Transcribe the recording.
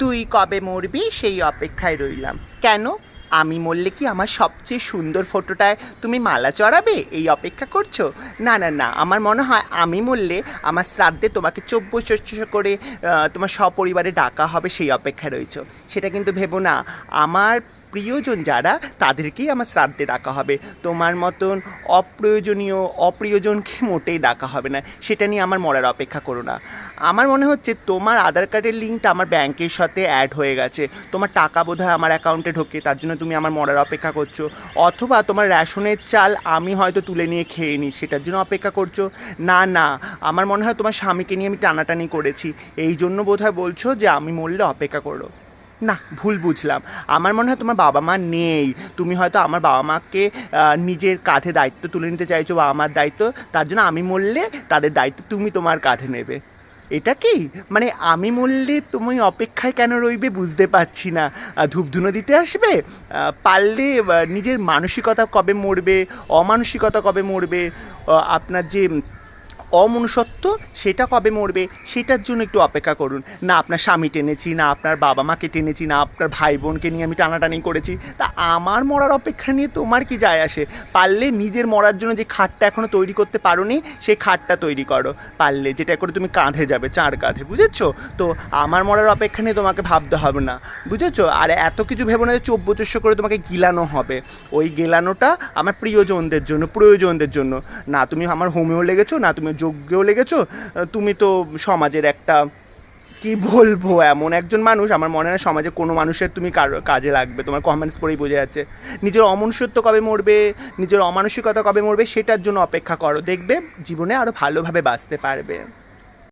তুই কবে মরবি? সেই অপেক্ষায় রইলাম। কেন? আমি মরলে কি আমার সবচেয়ে সুন্দর ফটোটায় তুমি মালা চড়াবে? এই অপেক্ষা করছ? না না না, আমার মনে হয় আমি মরলে আমার শ্রাদ্ধে তোমাকে চব্বশ করে তোমার সপরিবারে ডাকা হবে সেই অপেক্ষায় রয়েছ। সেটা কিন্তু ভেবো না। আমার প্রিয়জন যারা, তাদেরকেই আমার শ্রাদ্ধে ডাকা হবে। তোমার মতন অপ্রয়োজনীয়, অপ্রিয়জনকে মোটেই ডাকা হবে না। সেটা নিয়ে আমার মরার অপেক্ষা করো না। আমার মনে হচ্ছে তোমার আধার কার্ডের লিঙ্কটা আমার ব্যাংকের সাথে অ্যাড হয়ে গেছে। তোমার টাকা বোধহয় আমার অ্যাকাউন্টে ঢোকে, তার জন্য তুমি আমার মরার অপেক্ষা করছ। অথবা তোমার রেশনের চাল আমি হয়তো তুলে নিয়ে খেয়ে নিই সেটার জন্য অপেক্ষা করছ। না না, আমার মনে হয় তোমার স্বামীকে নিয়ে আমি টানাটানি করেছি। এই জন্য বোধহয় বলছো যে আমি মরলে অপেক্ষা করো। না, ভুল বুঝলাম। আমার মনে হয় তোমার বাবা মা নেই। তুমি হয়তো আমার বাবা মাকে নিজের কাঁধে দায়িত্ব তুলে নিতে চাইছো বা আমার দায়িত্ব, তার জন্য আমি মরলে তাদের দায়িত্ব তুমি তোমার কাঁধে নেবে। এটা কি? মানে আমি মরলে তুমি অপেক্ষায় কেন রইবে বুঝতে পারছি না। ধূপধুনো দিতে আসবে? পারলে নিজের মানসিকতা কবে মরবে? অমানসিকতা কবে মরবে? আপনার যে অমনুষ্যত্ব, সেটা কবে মরবে? সেটার জন্য একটু অপেক্ষা করুন। না আপনার স্বামী টেনেছি, না আপনার বাবা মাকে টেনেছি, না আপনার ভাই বোনকে নিয়ে আমি টানাটানি করেছি। তা আমার মরার অপেক্ষা নিয়ে তোমার কি যায় আসে? পারলে নিজের মরার জন্য যে খাটটা এখনও তৈরি করতে পারোনি সেই খাটটা তৈরি করো। পারলে যেটা করে তুমি কাঁধে যাবে, চার কাঁধে, বুঝেছ? তো আমার মরার অপেক্ষা নিয়ে তোমাকে ভাবতে হবে না, বুঝেছ? আর এত কিছু ভেবো না যে চব্বচস্য করে তোমাকে গিলানো হবে। ওই গেলানোটা আমার প্রিয়জনদের জন্য, প্রয়োজনদের জন্য। না তুমি আমার হোমেও লেগেছো, না তুমি যজ্ঞেও লেগেছো তুমি তো সমাজের একটা কি বলব এমন একজন মানুষ আমার মনে হয় সমাজে কোনো মানুষের তুমি কাজে লাগবে তোমার কমেন্টস পড়েই বোঝা যাচ্ছে নিজের অমনুষ্যত্ব কবে মরবে নিজের অমানসিকতা কবে মরবে সেটার জন্য অপেক্ষা করো দেখবে জীবনে আরও ভালোভাবে বাঁচতে পারবে